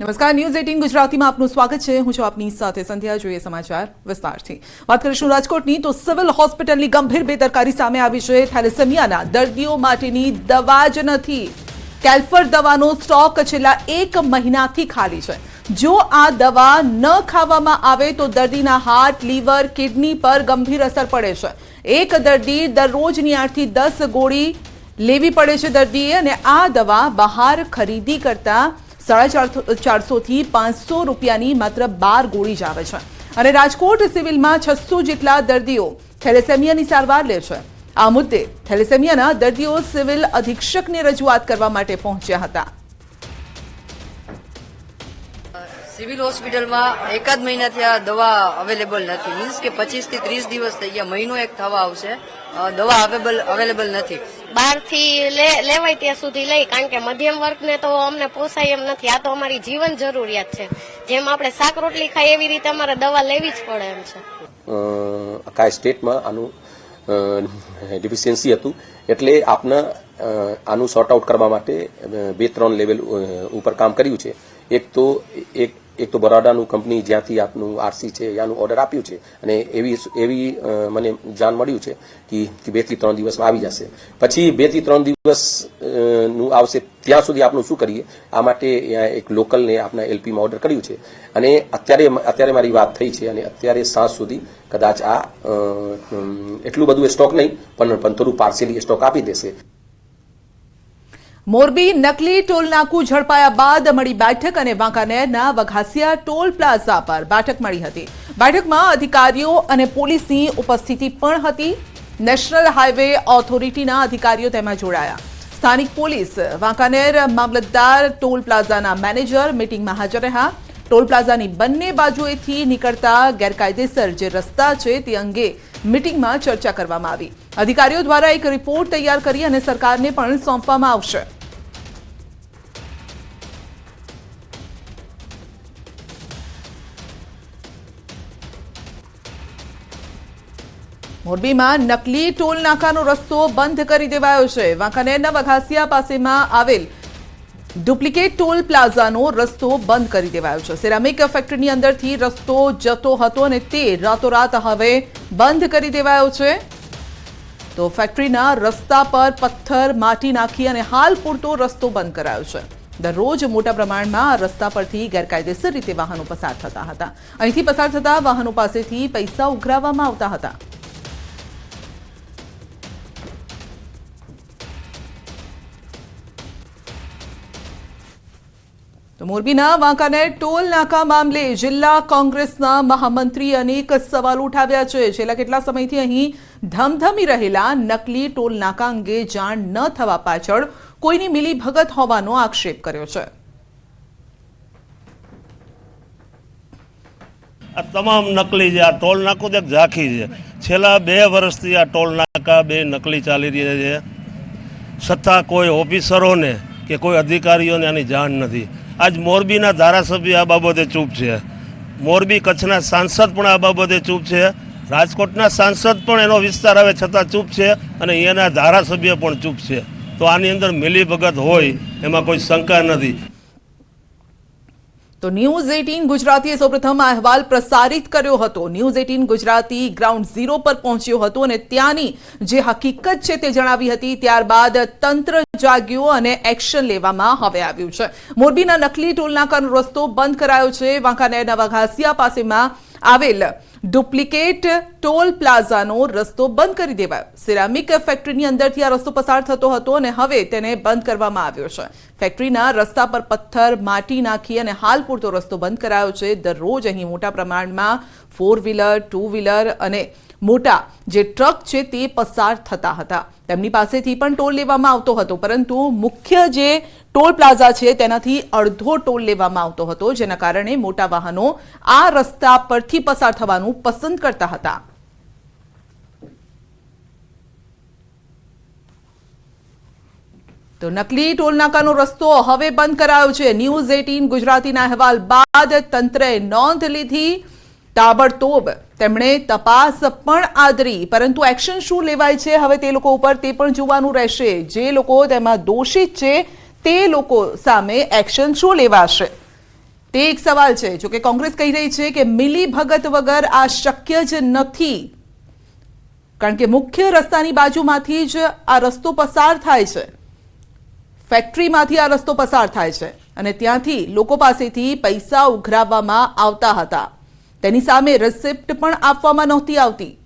નમસ્કાર, news eighteen ગુજરાતીમાં આપનું સ્વાગત છે. હું છું આપની સાથે સંધ્યા. જોઈએ સમાચાર વિસ્તારથી. વાત કરીશું રાજકોટની, તો સિવિલ હોસ્પિટલની ગંભીર બેદરકારી સામે આવી છે. થેલેસેમિયાના દર્દીઓ માટેની દવા જ નથી. કેલ્ફર દવાનો સ્ટોક છેલ્લા એક મહિનાથી ખાલી છે. જો આ દવા ન ખાવામાં આવે, તો દર્દીના હાર્ટ, લીવર, કિડની પર ગંભીર અસર પડે છે. એક દર્દી દરરોજની આઠથી દસ ગોળી લેવી પડે છે દર્દીએ અને આ દવા બહાર ખરીદી કરતા સાડા ચારસો થી પાંચસો રૂપિયાની માત્ર બાર ગોળી જ આવે છે. અને રાજકોટ સિવિલમાં છસો જેટલા દર્દીઓ થેલેસેમિયાની સારવાર લે છે. આ મુદ્દે થેલેસેમિયાના દર્દીઓ સિવિલ અધિક્ષકને રજૂઆત કરવા માટે પહોંચ્યા હતા. સિવિલ હોસ્પિટલમાં એકાદ મહિનાથી આ દવા અવેલેબલ નથી. મીન્સ કે પચીસથી ત્રીસ દિવસ થઈ ગયા. મહિનો એક થવા આવશે. દવા અવેલેબલ અવેલેબલ નથી. બહારથી લે- લેવાય ત્યાં સુધી લઈ, કારણ કે મધ્યમ વર્ગને તો અમને પોસાય એમ નથી. આ તો અમારી જીવન જરૂરિયાત છે. જેમ આપણે શાક રોટલી ખાઈ એવી રીતે અમારે દવા લેવી જ પડે એમ છે. આખા સ્ટેટમાં આનું ડિફિશિયન્સી હતું. એટલે આપના આનું સોર્ટ આઉટ કરવા માટે બે ત્રણ લેવલ ઉપર કામ કર્યું છે. એક તો, એક એક તો બરોડાનું કંપની જ્યાંથી આપનું આરસી છે, યાનું ઓર્ડર આપ્યું છે અને એવી એવી મને જાણ મળ્યું છે કે બેથી ત્રણ દિવસમાં આવી જશે. પછી બેથી ત્રણ દિવસનું આવશે, ત્યાં સુધી આપનું શું કરીએ? આ માટે એક લોકલને આપના એલપીમાં ઓર્ડર કર્યું છે. અને અત્યારે અત્યારે મારી વાત થઈ છે અને અત્યારે સાંજ સુધી કદાચ આ એટલું બધું સ્ટોક નહીં, પણ પણ થોડું પાર્સેલી સ્ટોક આપી દેશે. મોરબી નકલી ટોલ નાકું ઝડપાયા બાદ મળી બેઠક અને વાંકાનેરના વઘાસિયા ટોલ પ્લાઝા પર બેઠક મળી હતી. બેઠકમાં અધિકારીઓ અને પોલીસની ઉપસ્થિતિ પણ હતી. નેશનલ હાઈવે ઓથોરિટીના અધિકારીઓ તેમાં જોડાયા. સ્થાનિક પોલીસ વાંકાનેર મામલતદાર ટોલ પ્લાઝાના મેનેજર મિટિંગમાં હાજર રહ્યા. ટોલ પ્લાઝાની બંને બાજુએથી નીકળતા ગેરકાયદેસર જે રસ્તા છે તે અંગે મિટિંગમાં ચર્ચા કરવામાં આવી. અધિકારીઓ દ્વારા એક રિપોર્ટ તૈયાર કરી અને સરકારને પણ સોંપવામાં આવશે. મોરબીમાં નકલી ટોલ નાકાનો રસ્તો બંધ કરી દેવાયો છે. વાંકાનેરના વઘાસિયા પાસેમાં આવેલ ડુપ્લિકેટ ટોલ પ્લાઝાનો રસ્તો બંધ કરી દેવાયો છે. સિરામિક ફેક્ટરીની અંદરથી રસ્તો જતો હતો અને તે રાતોરાત હવે બંધ કરી દેવાયો છે. તો ફેક્ટરીના રસ્તા પર પથ્થર માટી નાખી અને હાલ પૂરતો રસ્તો બંધ કરાયો છે. દરરોજ મોટા પ્રમાણમાં રસ્તા પરથી ગેરકાયદેસર રીતે વાહનો પસાર થતા હતા. અહીંથી પસાર થતા વાહનો પાસેથી પૈસા ઉઘરાવવામાં આવતા હતા. તો મોરબીના વાંકાનેર ટોલ નાકા મામલે જિલ્લા કોંગ્રેસના મહામંત્રી અનેક સવાલ ઉઠાવ્યા છે. છેલ્લા કેટલા સમયથી અહીં ધમધમી રહેલા નકલી ટોલ નાકા અંગે જાણ ન થવા પાછળ કોઈની મિલીભગત હોવાનો આક્ષેપ કર્યો છે. આ તમામ નકલી છે આ ટોલ નાકું એક ઝાંખી છે. છેલ્લા બે વર્ષથી આ ટોલ નાકા બે નકલી ચાલી રહ્યા છે. છતાં કોઈ ઓફિસરોને કે કોઈ અધિકારીઓને આની જાણ નથી. આજ મોરબીના ધારાસભ્ય આ બાબતે ચૂપ છે. મોરબી કચ્છના સાંસદ પણ આ બાબતે ચૂપ છે. રાજકોટના સાંસદ પણ એનો વિસ્તાર આવે છતાં ચૂપ છે અને અહીંયાના ધારાસભ્ય પણ ચૂપ છે. તો આની અંદર મિલીભગત હોય એમાં કોઈ શંકા નથી. તો ન્યૂઝ એટીન ગુજરાતીએ સૌપ્રથમ અહેવાલ પ્રસારિત કર્યો હતો. News eighteen Gujarati ground zero પર પહોંચ્યો હતો અને ત્યાંની જે હકીકત છે તે જણાવી હતી. ત્યારબાદ તંત્ર જાગ્યું અને એક્શન લેવામાં હવે આવ્યું છે. મોરબીના નકલી ટોલનાકાનો રસ્તો બંધ કરાયો છે. વાંકાનેરના વઘાસિયા પાસેમાં આવેલ ડુપ્લિકેટ ટોલ પ્લાઝાનો રસ્તો બંધ કરી દેવાયો. સિરામિક ફેક્ટરીની અંદરથી આ રસ્તો પસાર થતો હતો અને હવે તેને બંધ કરવામાં આવ્યો છે. ફેક્ટરીના રસ્તા પર પથ્થર, માટી નાખી અને હાલ પૂરતો રસ્તો બંધ કરાયો છે. દરરોજ અહીં મોટા પ્રમાણમાં ફોર વ્હીલર ટુ વ્હીલર અને મોટા જે ટ્રક છે તે પસાર થતા હતા. તેમની પાસેથી પણ ટોલ લેવામાં આવતો હતો. પરંતુ મુખ્ય જે ટોલ પ્લાઝા છે, તેનાથી અડધો ટોલ લેવામાં આવતો હતો, જેના કારણે મોટા વાહનો આ રસ્તા પરથી પસાર થવાનું પસંદ કરતા હતા. તો નકલી ટોલનાકાનો રસ્તો હવે બંધ કરાયો છે. ન્યૂઝ એટીન ગુજરાતીના અહેવાલ બાદ તંત્રએ નોંધ લીધી તાબડતોબ. તેમણે તપાસ પણ આદરી, પરંતુ એક્શન શું લેવાય છે, હવે તે લોકો ઉપર તે પણ જોવાનું રહેશે. જે લોકો તેમાં દોષિત છે તે લોકો સામે એક્શન શું લેવાશે? તે એક સવાલ છે જો કે કોંગ્રેસ કહી રહી છે કે મિલી ભગત વગર આ શક્ય જ નથી. કારણ કે મુખ્ય રસ્તાની બાજુમાંથી જ આ રસ્તો પસાર થાય છે. ફેક્ટરીમાંથી આ રસ્તો પસાર થાય છે અને ત્યાંથી લોકો પાસેથી પૈસા ઉઘરાવવામાં આવતા હતા. તેની સામે રિસિપ્ટ પણ આપવામાં નહોતી આવતી.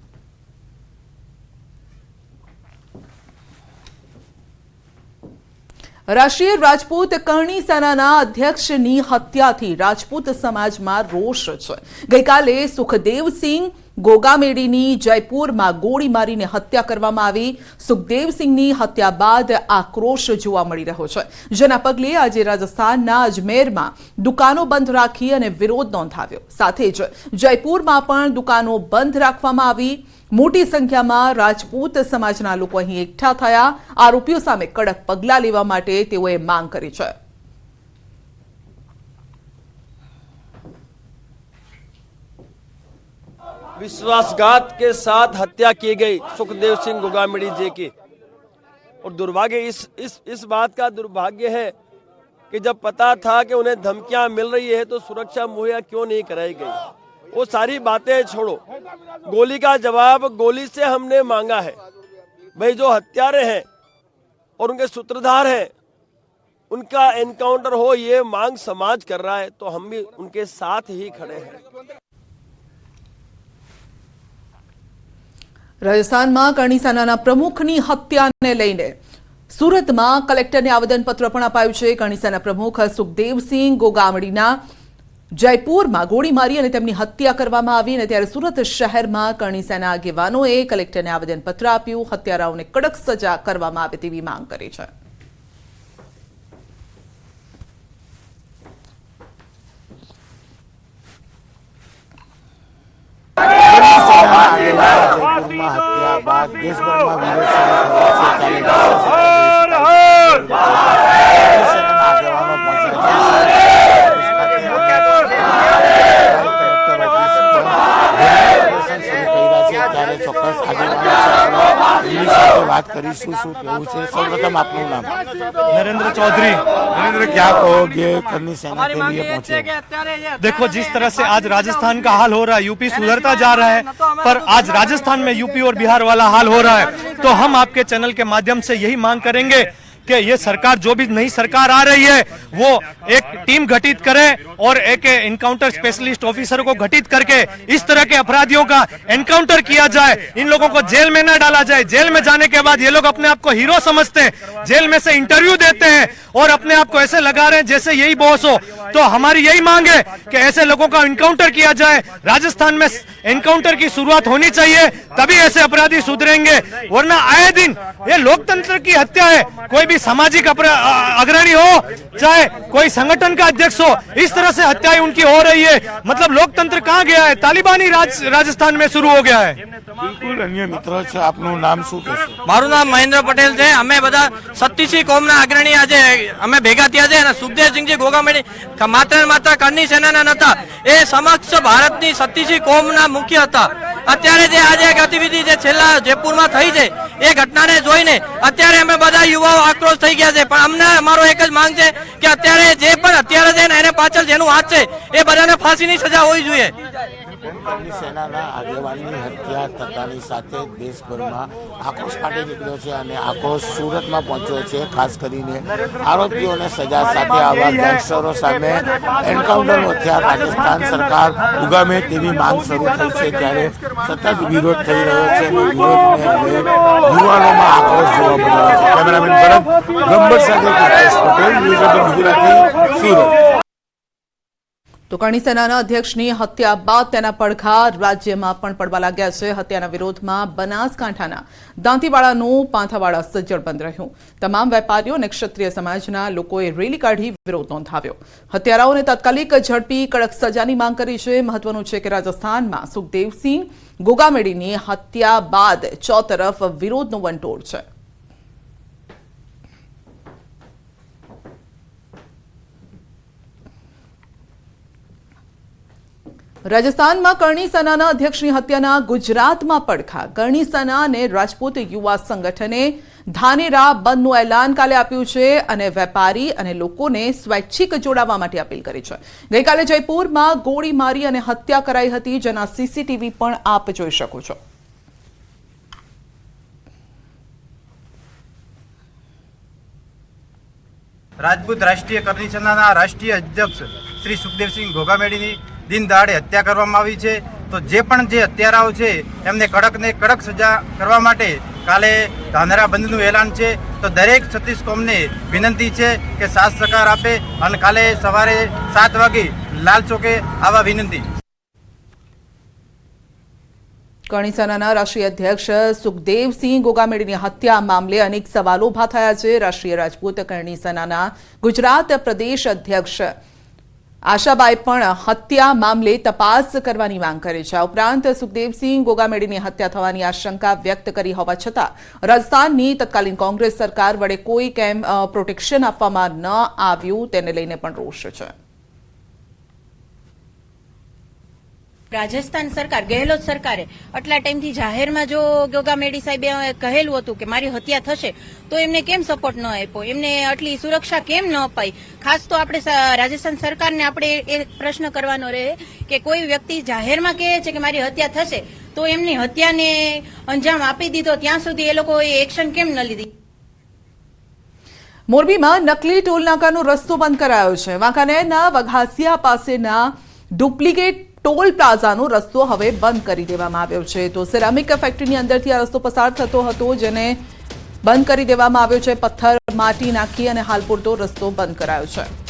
રાષ્ટ્રીય રાજપૂત કરણી સેનાના અધ્યક્ષની હત્યાથી રાજપૂત સમાજમાં રોષ છે. ગઈકાલે સુખદેવસિંહ ગોગામેડીની જયપુરમાં ગોળી મારીને હત્યા કરવામાં આવી. સુખદેવસિંહની હત્યા બાદ આક્રોશ જોવા મળી રહ્યો છે. જેના પગલે આજે રાજસ્થાનના અજમેરમાં દુકાનો બંધ રાખી અને વિરોધ નોંધાવ્યો. સાથે જ જયપુરમાં પણ દુકાનો બંધ રાખવામાં આવી. મોટી સંખ્યામાં રાજપૂત સમાજના લોકો અહીં એકઠા થયા આરોપીઓ સામે કડક પગલાં લેવા માટે તેઓએ માંગ કરી છે विश्वासघात के साथ हत्या की गई सुखदेव सिंह गोगामिड़ी जी की और दुर्भाग्य इस इस इस बात का दुर्भाग्य है कि जब पता था कि उन्हें धमकियां मिल रही है तो सुरक्षा मुहैया क्यों नहीं कराई गई वो सारी बातें छोड़ो गोली का जवाब गोली से हमने मांगा है भाई जो हत्यारे हैं और उनके सूत्रधार हैं उनका एनकाउंटर हो ये मांग समाज कर रहा है तो हम भी उनके साथ ही खड़े हैं રાજસ્થાનમાં કરણી સેનાના પ્રમુખની હત્યાને લઈને સુરતમાં કલેક્ટરને આવેદનપત્ર પણ અપાયું છે કરણી સેના પ્રમુખ સુખદેવસિંહ ગોગામડીના જયપુરમાં ગોળી મારી અને તેમની હત્યા કરવામાં આવી અને ત્યારે સુરત શહેરમાં કરણી સેના આગેવાનોએ કલેક્ટરને આવેદનપત્ર આપ્યું. હત્યારાઓને કડક સજા કરવામાં આવે તેવી માંગ કરી છે. દેશભરમાં એમની સાથે વાત કરીશું શું કેવું છે સૌપ્રથમ આપનું નામ नरेंद्र चौधरी नरेंद्र क्या कहोगे करनी सेना के लिए पहुंचे देखो जिस तरह से आज राजस्थान का हाल हो रहा है यूपी सुधरता जा रहा है पर आज राजस्थान में यूपी और बिहार वाला हाल हो रहा है तो हम आपके चैनल के माध्यम से यही मांग करेंगे कि ये सरकार जो भी नई सरकार आ रही है, वो एक टीम गठित करे और एक इनकाउंटर स्पेशलिस्ट ऑफिसर को गठित करके इस तरह के अपराधियों का एनकाउंटर किया जाए। इन लोगों को जेल में न डाला जाए। जेल में जाने के बाद ये लोग अपने आप को हीरो समझते हैं। जेल में से इंटरव्यू देते हैं और अपने आप को ऐसे लगा रहे हैं जैसे यही बॉस हो। तो हमारी यही मांग है कि ऐसे लोगों का इनकाउंटर किया जाए। राजस्थान में एनकाउंटर की शुरुआत होनी चाहिए, तभी ऐसे अपराधी सुधरेंगे। वरना आए दिन ये लोकतंत्र की हत्या है। कोई भी सामाजिक अपरा- अ- अग्रणी हो चाहे कोई संगठन का अध्यक्ष हो इस तरह से हत्याएं उनकी हो रही है मतलब लोकतंत्र कहाँ गया है तालिबानी राज राजस्थान में शुरू हो गया है બિલકુલ અન્ય મિત્રો છે આપનું નામ શું કહેશો મારું નામ મહેન્દ્ર પટેલ છે અમે બધા સત્તીસી કોમના અગ્રણી આજે અમે ભેગા થયા છે અને સુખદેવસિંહજી ગોગામેડી માત્ર ને માત્ર કરની સેનાના નતા એ સમક્ષ ભારતની સત્તીસી કોમના મુખ્ય હતા અત્યારે જે આજે ગતિવિધિ જે છેલ્લા જયપુરમાં થઈ છે એ ઘટનાને જોઈને અત્યારે અમે બધા યુવાઓ આક્રોશ થઈ ગયા છે. પણ અમને અમારો એક જ માંગ છે કે અત્યારે જે પણ અત્યારે છે ને એને પાછળ જેનું હાથ છે, એ બધાને ફાંસીની સજા હોવી જોઈએ. સેનાના આગેવાનની હત્યા થતાની સાથે દેશભરમાં આક્રોશ ફાટી નીકળ્યો છે અને આક્રોશ સુરતમાં પહોંચ્યો છે. ખાસ કરીને આરોપીઓને સજા સાથે આવા ગેંગસ્ટરો સામે એન્કાઉન્ટર હથિયાર રાજસ્થાન સરકાર ઉગામે તેવી માંગ શરૂ થઈ છે, ત્યારે સતત વિરોધ થઈ રહ્યો છે લઈ યુવાનોમાં આક્રોશ જોવા મળી રહ્યો છે કેમેરામેન ભરત બ્રહ્મભટ્ટ સાથે કૃપેશ પટેલ ન્યૂઝ એટીન ગુજરાતી સુરત તો કરણી સેનાના અધ્યક્ષની હત્યા બાદ તેના પડઘા રાજ્યમાં પણ પડવા લાગ્યા છે. હત્યાના વિરોધમાં બનાસકાંઠાના દાંતીવાડાનું પાંથાવાડા સજ્જડ બંધ રહ્યું. તમામ વેપારીઓ અને ક્ષત્રિય સમાજના લોકોએ રેલી કાઢી વિરોધ નોંધાવ્યો. હત્યારાઓને તાત્કાલિક ઝડપી કડક સજાની માંગ કરી છે. મહત્વનું છે કે રાજસ્થાનમાં સુખદેવસિંહ ગોગામેડીની હત્યા બાદ ચોતરફ વિરોધનો વંટોળ છે. રાજસ્થાનમાં કરણી સેનાના અધ્યક્ષની હત્યાના ગુજરાતમાં પડખા. કરણી સેના અને રાજપૂત યુવા સંગઠને ધાનેરા બંધનું એલાન કાલે આપ્યું છે અને વેપારી અને લોકોને સ્વૈચ્છિક જોડાવા માટે અપીલ કરી છે. ગઈકાલે જયપુરમાં ગોળી મારી અને હત્યા કરાઈ હતી, જેના સીસીટીવી પણ આપ જોઈ શકો છો. રાજપૂત રાષ્ટ્રીય કરણી સેનાના રાષ્ટ્રીય અધ્યક્ષ શ્રી સુખદેવસિંહ ઘોઘામેડીની દિન દાડે હત્યા કરવામાં આવી છે. તો જે પણ જે હત્યારાઓ છે, એમને કડકને કડક સજા કરવા માટે કાલે ધાનેરા બંધનું એલાન છે. તો દરેક છત્રીસ કોમને વિનંતી છે કે સાથ સહકાર આપે અને કાલે સવારે સાત વાગે લાલ ચોકે આવા વિનંતી. કણીસાનાના રાષ્ટ્રીય અધ્યક્ષ સુખદેવસિંહ ગોગામેડીની હત્યા મામલે અનેક સવાલો ઊભા થયા છે. રાષ્ટ્રીય રાજપૂત કરણી સેનાના ગુજરાત પ્રદેશ અધ્યક્ષ આશાબાઈ પણ હત્યા મામલે તપાસ કરવાની માંગ કરી છે. આ ઉપરાંત સુખદેવસિંહ ગોગામેડીની હત્યા થવાની આશંકા વ્યક્ત કરી હોવા છતાં રાજસ્થાનની તત્કાલીન કોંગ્રેસ સરકાર વડે કોઈ કેમ પ્રોટેક્શન આપવામાં ન આવ્યું તેને લઈને પણ રોષ છે. રાજસ્થાન સરકાર, ગેહલોત સરકારે આટલા ટાઈમથી જાહેરમાં જો ગોગા મેડી સાહેબે કહેલું હતું કે મારી હત્યા થશે, તો એમને કેમ સપોર્ટ ન આપ્યો? એમને આટલી સુરક્ષા કેમ ન અપાઈ? ખાસ તો આપણે રાજસ્થાન સરકારને આપણે એ પ્રશ્ન કરવાનો રહે કે કોઈ વ્યક્તિ જાહેરમાં કહે છે કે મારી હત્યા થશે, તો એમની હત્યાને અંજામ આપી દીધો, ત્યાં સુધી એ લોકોએ એક્શન કેમ ન લીધી? મોરબીમાં નકલી ટોલનાકાનો રસ્તો બંધ કરાયો છે. વાંકાનેરના વઘાસિયા પાસેના ડુપ્લિકેટ ટોલ પ્લાઝાનો રસ્તો હવે બંધ કરી દેવામાં આવ્યો છે. તો સિરામિક ફેક્ટરીની અંદરથી આ રસ્તો પસાર થતો હતો, જેને બંધ કરી દેવામાં આવ્યો છે. પથ્થર, માટી નાખી અને હાલ પૂરતો રસ્તો બંધ કરાયો છે.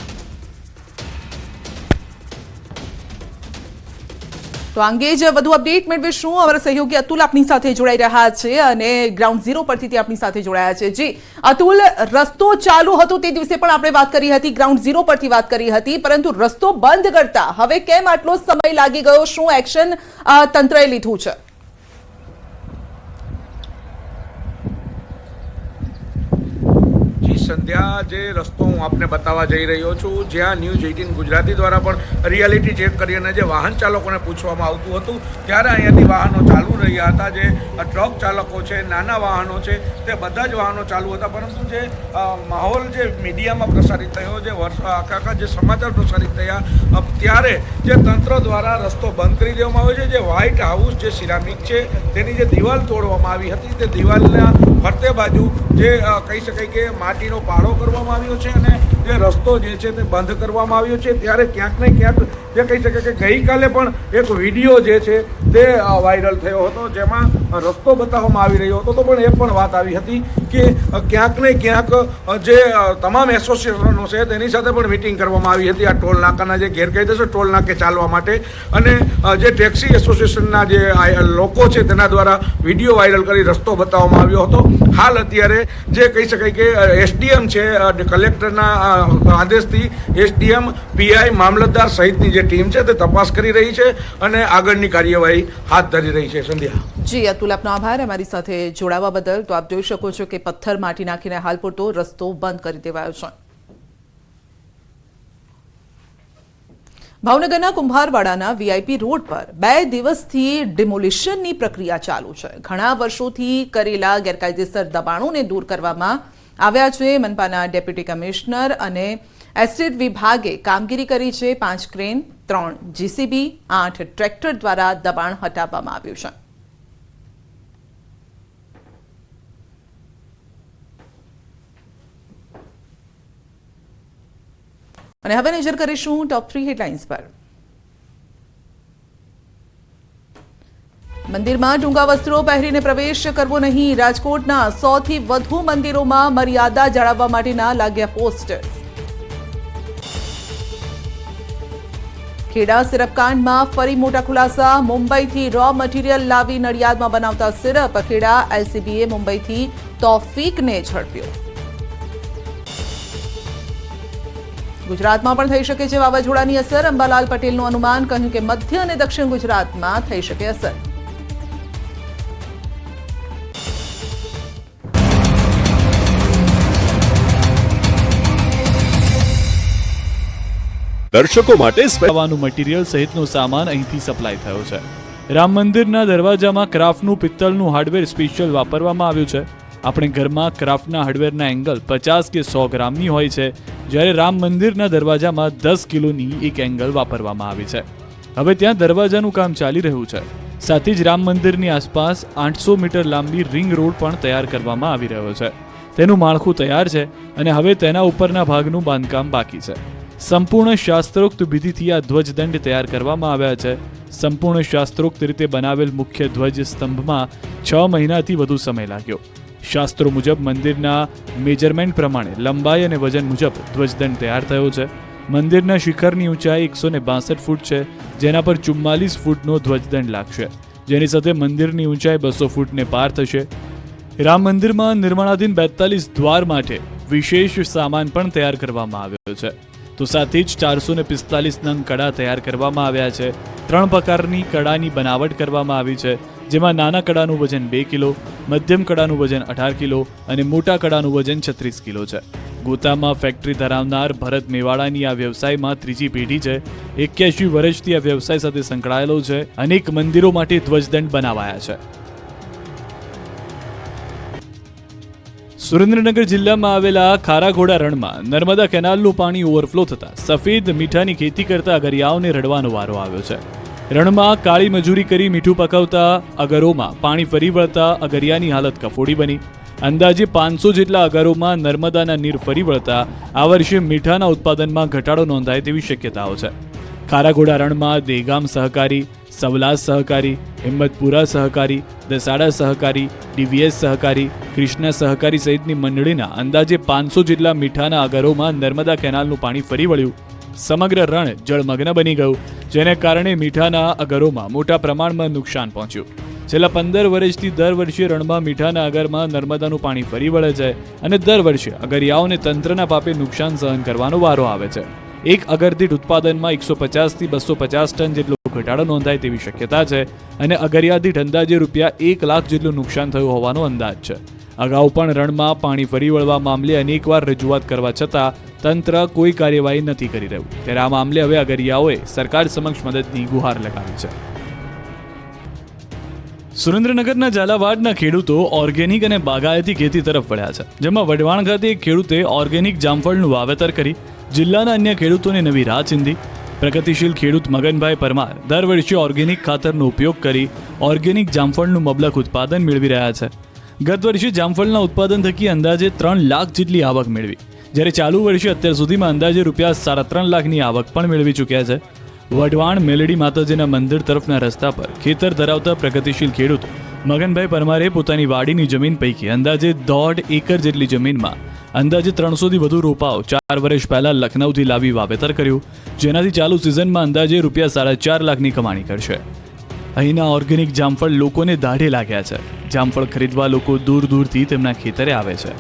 તો આ અંગે જ વધુ અપડેટ મેળવીશું. અમારા સહયોગી અતુલ આપની સાથે જોડાઈ રહ્યા છે અને ગ્રાઉન્ડ ઝીરો પરથી તે આપણી સાથે જોડાયા છે. જી, અતુલ, રસ્તો ચાલુ હતો તે દિવસે પણ આપણે વાત કરી હતી ગ્રાઉન્ડ ઝીરો પરથી વાત કરી હતી, પરંતુ રસ્તો બંધ કરતા હવે કેમ આટલો સમય લાગી ગયો? શું એક્શન તંત્રએ લીધું છે જી સંધ્યા જે રસ્તો હું આપને બતાવવા જઈ રહ્યો છું, જ્યાં ન્યૂઝ એઇટીન ગુજરાતી દ્વારા પણ રિયાલિટી ચેક કરી અને જે વાહન ચાલકોને પૂછવામાં આવતું હતું, ત્યારે અહીંયાથી વાહનો ચાલુ રહ્યા હતા. જે ટ્રક ચાલકો છે, નાના વાહનો છે, તે બધા જ વાહનો ચાલુ હતા. પરંતુ જે માહોલ જે મીડિયામાં પ્રસારિત થયો, જે વર્ષ, આખા આખા જે સમાચાર પ્રસારિત થયા ત્યારે જે તંત્ર દ્વારા રસ્તો બંધ કરી દેવામાં આવ્યો છે. જે વ્હાઇટ હાઉસ જે સિરામિક છે, તેની જે દિવાલ તોડવામાં આવી હતી, તે દિવાલના ફરતે બાજુ જે કહી શકાય કે માટીનો પાળો કરવામાં આવ્યો છે અને જે રસ્તો જે છે તે બંધ કરવામાં આવ્યો છે. ત્યારે ક્યાંક ને ક્યાંક જે કહી શકે કે ગઈકાલે પણ એક વીડિયો જે છે તે વાયરલ થયો હતો, જેમાં રસ્તો બતાવવામાં આવી રહ્યો હતો, તો પણ એ પણ વાત આવી હતી કે ક્યાંક ને ક્યાંક જે તમામ એસોસિએશનો છે, તેની સાથે પણ મિટિંગ કરવામાં આવી હતી. આ ટોલ નાકાના જે ગેરકાયદેસર ટોલ નાકે ચાલવા માટે અને જે ટેક્સી એસોસિએશનના જે લોકો છે, તેના દ્વારા વીડિયો વાયરલ કરી રસ્તો બતાવવામાં આવ્યો હતો. હાલ અત્યારે જે કહી શકાય કે એસડીએમ છે કલેક્ટરના આદેશથી એસડીએમ પીઆઈ મામલતદાર સહિતની જે ટીમ છે, તે તપાસ કરી રહી છે અને આગળની કાર્યવાહી હાથ ધરી રહી છે. સંધ્યા. જી, અતુલ, આપનો આભાર. અમારી સાથે જોડાવા બદલ તો આપ જોઈ શકો છો કે પથ્થર માટી નાખીને હાલ પૂરતો રસ્તો બંધ કરી દેવાયો છે. ભાવનગરના કુંભારવાડાના વીઆઈપી રોડ પર બે દિવસથી ડિમોલિશનની પ્રક્રિયા ચાલુ છે. ઘણા વર્ષોથી કરેલા ગેરકાયદેસર દબાણોને દૂર કરવામાં આવ્યા છે. મનપાના ડેપ્યુટી કમિશનર અને એસ્ટેટ વિભાગે કામગીરી કરી છે. પાંચ ક્રેન, ત્રણ જીસીબી આઠ ટ્રેક્ટર દ્વારા દબાણ હટાવવામાં આવ્યું છે. અને હવે નજર કરીશું ટોપ થ્રી હેડલાઇન્સ પર. મંદિરમાં ટૂંકા વસ્ત્રો પહેરીને પ્રવેશ કરવો નહીં. રાજકોટના સોથી વધુ મંદિરોમાં મર્યાદા જાળવવા માટેના લાગ્યા પોસ્ટર ખેડા સિરપકાંડમાં ફરી મોટા ખુલાસા. મુંબઈથી રો મટીરીયલ લાવી નડિયાદમાં બનાવતા સિરપ. ખેડા એલસીબીએ મુંબઈથી તોફીકને ઝડપ્યો. ગુજરાતમાં પણ થઈ શકે છે વાવાઝોડાની અસર. અંબાલાલ પટેલનું અનુમાન કહ્યું કે મધ્ય અને દક્ષિણ ગુજરાતમાં થઈ શકે અસર. દર્શકો માટે સ્પેવાનું મટીરીયલ સહિતનો સામાન અહીંથી સપ્લાય થયો છે. રામ મંદિરના દરવાજામાં ક્રાફ્ટનું પિત્તળનું હાર્ડવેર સ્પેશિયલ વાપરવામાં આવ્યું છે. આપણે ઘરમાં ક્રાફ્ટના હાર્ડવેરના એંગલ પચાસ કે સો ગ્રામની હોય છે, જ્યારે રામ મંદિરના દરવાજામાં દસ કિલોની એક એંગલ વાપરવામાં આવી છે. હવે ત્યાં દરવાજાનું કામ ચાલી રહ્યું છે. સાથે જ રામ મંદિરની આસપાસ આઠસો મીટર લાંબી રિંગ રોડ પણ તૈયાર કરવામાં આવી રહ્યો છે. તેનું માળખું તૈયાર છે અને હવે તેના ઉપરના ભાગનું બાંધકામ બાકી છે. સંપૂર્ણ શાસ્ત્રોક્ત વિધિથી આ ધ્વજદંડ તૈયાર કરવામાં આવ્યા છે. સંપૂર્ણ શાસ્ત્રોક્ત રીતે બનાવેલ મુખ્ય ધ્વજ સ્તંભમાં છ મહિનાથી વધુ સમય લાગ્યો. શાસ્ત્રો મુજબ મંદિરના મેજરમેન્ટ પ્રમાણે લંબાઈ અને વજન મુજબ ધ્વજદંડ તૈયાર થયો છે. મંદિરના શિખરની ઊંચાઈ એકસો ને બાસઠ ફૂટ છે, જેના પર ચુમ્માલીસ ફૂટનો ધ્વજદંડ લાગશે. જેની સાથે મંદિરની ઊંચાઈ બસો ફૂટને પાર થશે. રામ મંદિરમાં નિર્માણાધીન બેતાલીસ દ્વાર માટે વિશેષ સામાન પણ તૈયાર કરવામાં આવ્યો છે. તો સાથે જ ચારસો ને પિસ્તાલીસ નંગ કડા તૈયાર કરવામાં આવ્યા છે. ત્રણ પ્રકારની કડાની બનાવટ કરવામાં આવી છે. જેમાં નાના કડાનું વજન બે કિલો, મધ્યમ કડાનું વજન અઢાર કિલો અને મોટા કડાનું વજન છત્રીસ કિલો છે. ગોતામાં ફેક્ટરી ધરાવનાર ભરત મેવાડાની આ વ્યવસાયમાં ત્રીજી પેઢી છે. એક્યાસી વર્ષથી આ વ્યવસાય સાથે સંકળાયેલો છે. અનેક મંદિરો માટે ધ્વજદંડ બનાવાયા છે. સુરેન્દ્રનગર જિલ્લામાં આવેલા ખારાઘોડા રણમાં નર્મદા કેનાલનું પાણી ઓવરફ્લો થતા સફેદ મીઠાની ખેતી કરતા અગરિયાઓને રડવાનો વારો આવ્યો છે. રણમાં કાળી મજૂરી કરી મીઠું પકવતા અગરોમાં પાણી ફરી વળતા અગરિયાની હાલત કફોડી બની. અંદાજે પાંચસો જેટલા અગરોમાં નર્મદાના નીર ફરી વળતા આ વર્ષે મીઠાના ઉત્પાદનમાં ઘટાડો નોંધાય તેવી શક્યતાઓ છે. ખારાઘોડા રણમાં દેગામ સહકારી, સવલાસ સહકારી, હિંમતપુરા સહકારી, દસાડા સહકારી, ડીવીએસ સહકારી, કૃષ્ણા સહકારી સહિતની મંડળીના અંદાજે પાંચસો જેટલા મીઠાના અગરોમાં નર્મદા કેનાલનું પાણી ફરી વળ્યું. સમગ્ર રણ જળમગ્ન બની ગયું. જેને કારણે મીઠાના અગરોમાં મોટા પ્રમાણમાં નુકસાન પહોંચ્યું. છેલ્લા પંદર વર્ષથી દર વર્ષે રણમાં મીઠાના અગરમાં નર્મદાનું પાણી ફરી વળે છે અને દર વર્ષે અગરિયાઓને તંત્રના પાપે નુકસાન સહન કરવાનો વારો આવે છે. એક અગરદીઠ ઉત્પાદનમાં એકસો પચાસથી બસો પચાસ ટન જેટલો ઘટાડો નોંધાય તેવી શક્યતા છે અને અગરિયાદીઠ અંદાજે રૂપિયા એક લાખ જેટલું નુકસાન થયું હોવાનો અંદાજ છે. અગાઉ પણ રણમાં પાણી ફરી વળવા મામલે અનેકવાર રજૂઆત કરવા છતાં તંત્ર કોઈ કાર્યવાહી નથી કરી રહ્યું. ત્યારે આ મામલે હવે અગરિયાઓએ સરકાર સમક્ષ મદદની ગુહાર લગાવી છે. સુરેન્દ્રનગરના ઝાલાવાડના ખેડૂતો ઓર્ગેનિક અને બાગાયતી ખેતી તરફ વળ્યા છે, જેમાં વઢવાણ ખાતે એક ખેડૂતે ઓર્ગેનિક જામફળનું વાવેતર કરી જિલ્લાના અન્ય ખેડૂતોને નવી રાહ ચીંધી. પ્રગતિશીલ ખેડૂત મગનભાઈ પરમાર દર વર્ષે ઓર્ગેનિક ખાતરનો ઉપયોગ કરી ઓર્ગેનિક જામફળનું મબલક ઉત્પાદન મેળવી રહ્યા છે. ગત વર્ષે જામફળના ઉત્પાદન થકી અંદાજે ત્રણ લાખ જેટલી આવક મેળવી. જ્યારે ચાલુ વર્ષે અત્યાર સુધીમાં અંદાજે રૂપિયા સાડા ત્રણ લાખની આવક પણ મેળવી ચૂક્યા છે. વઢવાણ, મેલડી માતાજીના મંદિર તરફના રસ્તા પર ખેતર ધરાવતા પ્રગતિશીલ ખેડૂત મગનભાઈ પરમારે પોતાની વાડીની જમીન પૈકી અંદાજે દોઢ એકર જેટલી જમીનમાં અંદાજે ત્રણસોથી વધુ રોપાઓ ચાર વર્ષ પહેલાં લખનૌથી લાવી વાવેતર કર્યું. જેનાથી ચાલુ સિઝનમાં અંદાજે રૂપિયા સાડા ચાર લાખની કમાણી કરશે. અહીંના ઓર્ગેનિક જામફળ લોકોને દાઢે લાગ્યા છે. જામફળ ખરીદવા લોકો દૂર દૂરથી તેમના ખેતરે આવે છે.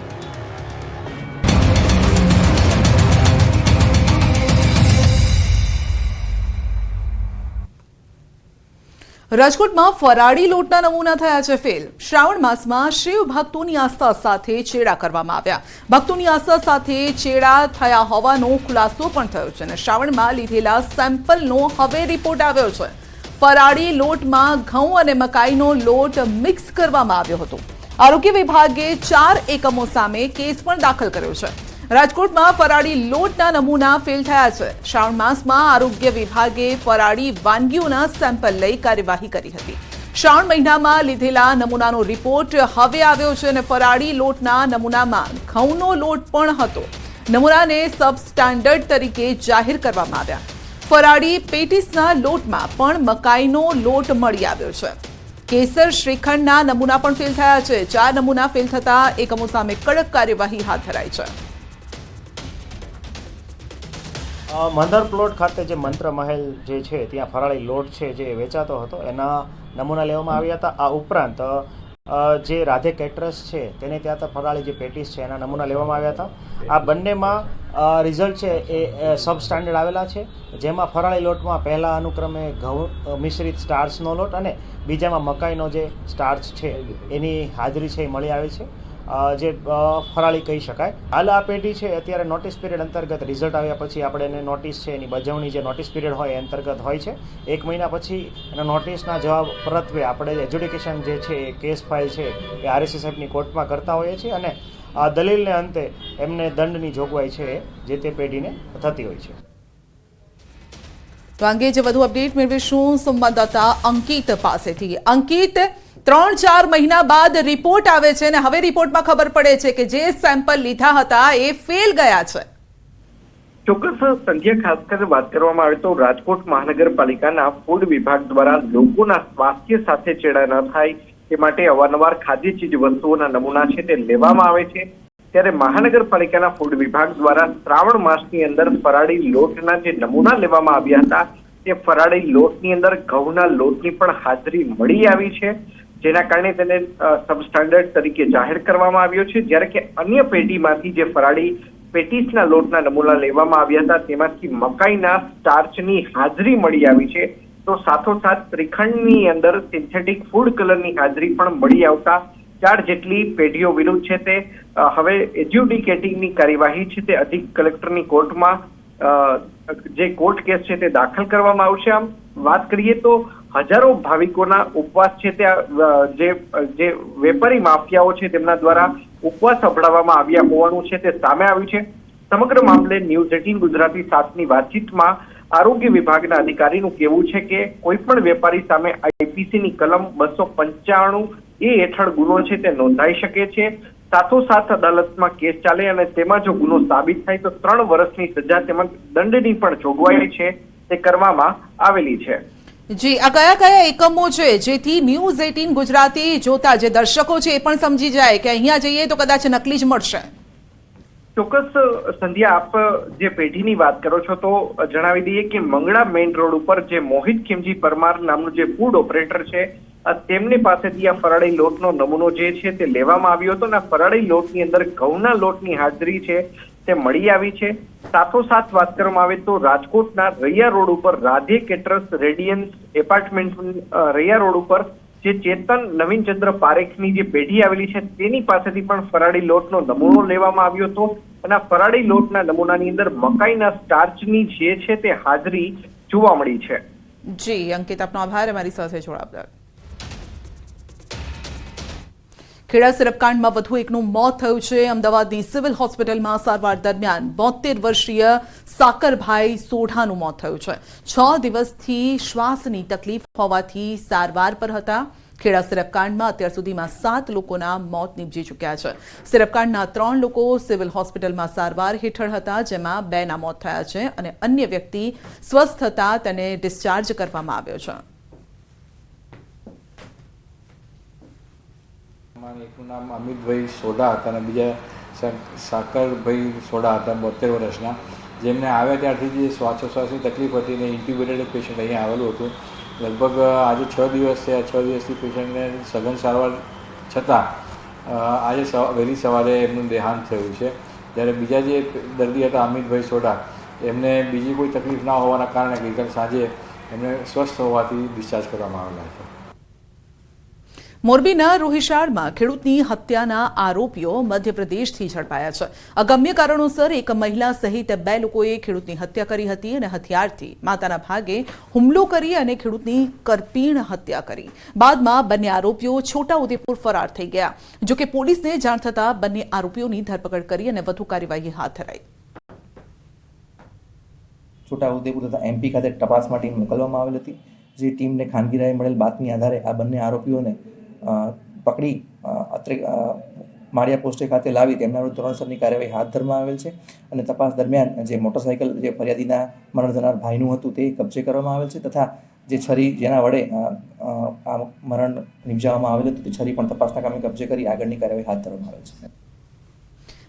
રાજકોટમાં ફરાળી લોટના નમૂના થયા છે ફેલ. શ્રાવણ માસમાં શિવ ભક્તોની આસ્થા સાથે ચેડા કરવામાં આવ્યા. ભક્તોની આસ્થા સાથે ચેડા થયા હોવાનો ખુલાસો પણ થયો છે અને શ્રાવણમાં લીધેલા સેમ્પલનો હવે રિપોર્ટ આવ્યો છે. ફરાળી લોટમાં ઘઉં અને મકાઈનો લોટ મિક્સ કરવામાં આવ્યો હતો. આરોગ્ય વિભાગે ચાર એકમો સામે કેસ પણ દાખલ કર્યો છે. રાજકોટમાં ફરાળી લોટના નમૂના ફેલ થયા છે. શ્રાવણ માસમાં આરોગ્ય વિભાગે ફરાળી વાનગીઓના સેમ્પલ લઈ કાર્યવાહી કરી હતી. શ્રાવણ મહિનામાં લીધેલા નમૂનાનો રિપોર્ટ હવે આવ્યો છે અને ફરાળી લોટના નમૂનામાં ઘઉંનો લોટ પણ હતો. નમૂનાને સબ સ્ટાન્ડર્ડ તરીકે જાહેર કરવામાં આવ્યા. ફરાળી પેટીસના લોટમાં પણ મકાઈનો લોટ મળી આવ્યો છે. કેસર, શ્રીખંડના નમૂના પણ ફેલ થયા છે. ચાર નમૂના ફેલ થતા એકમો સામે કડક કાર્યવાહી હાથ ધરાઈ છે. મંદર પ્લોટ ખાતે જે મંત્ર મહેલ જે છે, ત્યાં ફરાળી લોટ છે જે વેચાતો હતો, એના નમૂના લેવામાં આવ્યા હતા. આ ઉપરાંત જે રાધે કેટરસ છે તેને ત્યાં તો ફરાળી જે પેટીસ છે એના નમૂના લેવામાં આવ્યા હતા. આ બંનેમાં રિઝલ્ટ છે એ સબ સ્ટાન્ડર્ડ આવેલા છે જેમાં ફરાળી લોટમાં પહેલા અનુક્રમે ઘઉં મિશ્રિત સ્ટાર્ચનો લોટ અને બીજામાં મકાઈનો જે સ્ટાર્ચ છે એની હાજરી છે એ મળી આવે છે. જે ફરાળી કહી શકાય. હાલ આ પેઢી છે, અત્યારે નોટિસ પીરિયડ અંતર્ગત રિઝલ્ટ આવ્યા પછી આપણે એને નોટિસ છે, એની બજવણી જે નોટિસ પીરિયડ હોય એ અંતર્ગત હોય છે. એક મહિના પછી એના નોટિસના જવાબ પરત્વે આપણે એજ્યુડિકેશન જે છે, એ કેસ ફાઇલ છે, એ આરએસએસ સાહેબની કોર્ટમાં કરતા હોઈએ છીએ અને આ દલીલને અંતે એમને દંડની જોગવાઈ છે, જે તે પેઢીને થતી હોય છે. તો અંગે જે વધુ અપડેટ મેળવીશું સંવાદદાતા અંકિત પાસેથી. અંકિત ત્રણ ચાર મહિના બાદ રિપોર્ટ આવે છે અને હવે રિપોર્ટમાં ખબર પડે છે કે જે સેમ્પલ લીધા હતા એ ફેલ ગયા છે. ચોક્કસ સંધ્યા, ખાસ કરીને વાત કરવામાં આવે તો રાજકોટ મહાનગરપાલિકાના ફૂડ વિભાગ દ્વારા લોકોના સ્વાસ્થ્ય સાથે ચેડા ન થાય તે માટે અવારનવાર ખાદ્ય ચીજ વસ્તુઓના નમૂના છે તે લેવામાં આવે છે. ત્યારે મહાનગરપાલિકાના ફૂડ વિભાગ દ્વારા શ્રાવણ માસની અંદર ફરાળી લોટના જે નમૂના લેવામાં આવ્યા હતા તે ફરાળી લોટની અંદર ઘઉંના લોટની પણ હાજરી મળી આવી છે. જેના કારણે તેને સબસ્ટાન્ડર્ડ તરીકે જાહેર કરવામાં આવ્યો છે. જ્યારે કે અન્ય પેઢીમાંથી જે ફરાળી પેટીસના લોટના નમૂના લેવામાં આવ્યા હતા, તેમાંથી મકાઈના સ્ટાર્ચની હાજરી મળી આવી છે. તો સાથોસાથ શ્રીખંડની અંદર સિન્થેટિક ફૂડ કલરની હાજરી પણ મળી આવતા ચાર જેટલી પેઢીઓ વિરુદ્ધ છે તે. હવે એજ્યુડિકેટિંગની કાર્યવાહી છે તે અધિક કલેક્ટરની કોર્ટમાં જે કોર્ટ કેસ છે તે દાખલ કરવામાં આવશે. આમ વાત કરીએ તો હજારો ભાવિકોના ઉપવાસ છે તે જે વેપારી માફિયાઓ છે તેમના દ્વારા ઉપવાસ અભડાવવામાં આવ્યા હોવાનું છે તે સામે આવ્યું છે. સમગ્ર મામલે ન્યૂઝ એટીન ગુજરાતી સાથની વાતચીતમાં આરોગ્ય વિભાગના અધિકારીનું કહેવું છે કે કોઈ પણ વેપારી સામે આઈપીસીની કલમ બસો પંચાણું એ હેઠળ ગુનો છે તે નોંધાઈ શકે છે. સાથોસાથ અદાલતમાં કેસ ચાલે અને તેમાં જો ગુનો સાબિત થાય તો ત્રણ વર્ષની સજા તેમજ દંડની પણ જોગવાઈ છે તે કરવામાં આવેલી છે. જી, આ કયા કયા એકમો છે જેથી ન્યૂઝ એટીન ગુજરાતી જોતા જે દર્શકો છે એ પણ સમજી જાય કે અહીંયા જઈએ તો કદાચ નકલી જ મળશે. ચોક્કસ, સંધ્યા, આપ જે પેઢીની વાત કરો છો તો જણાવી દઈએ કે મંગળા મેઇન રોડ ઉપર જે મોહિત ખીમજી પરમાર નામનું જે ફૂડ ઓપરેટર છે તેમની પાસેથી આ ફરાળી લોટનો નમૂનો જે છે તે લેવામાં આવ્યો હતો અને ફરાળી લોટની અંદર ઘઉંના લોટની હાજરી છે. તે મળી આવી છે. સાથોસાથ વાત કરવામાં આવે તો રાજકોટના રૈયા રોડ ઉપર Radhe caterers radiance apartment Raiya road ઉપર જે ચેતન નવીનચંદ્ર પારેખની જે પેઢી આવેલી છે તેની પાસેથી પણ ફરાળી લોટનો નમૂનો લેવામાં આવ્યો હતો. અને ફરાળી લોટના નમૂનાની અંદર મકાઈના સ્ટાર્ચની જે છે તે હાજરી જોવા મળી છે. જી, અંકિત, આપનો આભાર. અમારી સાથે જોડાવનાર ખેડા સિરપકાંડમાં વધુ એકનું મોત થયું છે. અમદાવાદની સિવિલ હોસ્પિટલમાં સારવાર દરમિયાન બોતેર વર્ષીય સાકરભાઈ સોઢાનું મોત થયું છે. છ દિવસથી શ્વાસની તકલીફ હોવાથી સારવાર પર હતા. ખેડા સિરપકાંડમાં અત્યાર સુધીમાં સાત લોકોના મોત નીપજી ચૂક્યા છે. સિરપકાંડના ત્રણ લોકો સિવિલ હોસ્પિટલમાં સારવાર હેઠળ હતા, જેમાં બેના મોત થયા છે અને અન્ય વ્યક્તિ સ્વસ્થ હતા, તેને ડિસ્ચાર્જ કરવામાં આવ્યો છે. એકનું નામ અમિતભાઈ સોઢા હતા અને બીજા સાકરભાઈ સોઢા હતા બોતેર વર્ષના. જેમને આવ્યા ત્યારથી જે શ્વાસોશ્વાસની તકલીફ હતી ને ઇન્ટ્યુબેટેડ પેશન્ટ અહીંયા આવેલું હતું. લગભગ આજે છ દિવસ થયા. છ દિવસથી પેશન્ટને સઘન સારવાર છતાં આજે વહેલી સવારે એમનું દેહાંત થયું છે. જ્યારે બીજા જે દર્દી હતા, અમિતભાઈ સોઢા એમને બીજી કોઈ તકલીફ ના હોવાના કારણે ગઈકાલ સાંજે એમને સ્વસ્થ હોવાથી ડિસ્ચાર્જ કરવામાં આવેલા હતા. મોરબીના રોહિશાળમાં ખેડૂતની હત્યાના આરોપીઓ મધ્યપ્રદેશથી ઝડપાયા છે. અગમ્ય કારણોસર એક મહિલા સહિત બે લોકોએ ખેડૂતની હત્યા કરી હતી અને હથિયારથી માતાના ભાગે હુમલો કરી અને ખેડૂતની કરપીણ હત્યા કરી. બાદમાં બંને આરોપીઓ છોટાઉદેપુર ફરાર થઈ ગયા. જોકે પોલીસને જાણ થતાં બંને આરોપીઓની ધરપકડ કરી અને વધુ કાર્યવાહી હાથ ધરાઈ. છોટાઉદેપુર તથા એમપી ખાતે તપાસ માટે મોકલવામાં આવેલ હતી. જે ટીમને ખાનગી રાય મળેલ બાતમી આધારે આ બંને આરોપીઓને પકડી અત્રે માળિયા પોસ્ટે ખાતે લાવી તેમના વિરુદ્ધ ધોરણસરની કાર્યવાહી હાથ ધરવામાં આવેલ છે અને તપાસ દરમિયાન જે મોટરસાઇકલ જે ફરિયાદીના મરણ જનાર ભાઈનું હતું તે કબજે કરવામાં આવેલ છે તથા જે છરી જેના વડે આ મરણ નિપજાવવામાં આવેલ હતું તે છરી પણ તપાસના કામે કબજે કરી આગળની કાર્યવાહી હાથ ધરવામાં આવેલ છે.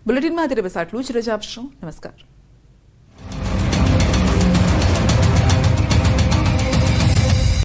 બુલેટિનમાં અત્યારે બસ આટલું જ. રજા આપશો. નમસ્કાર.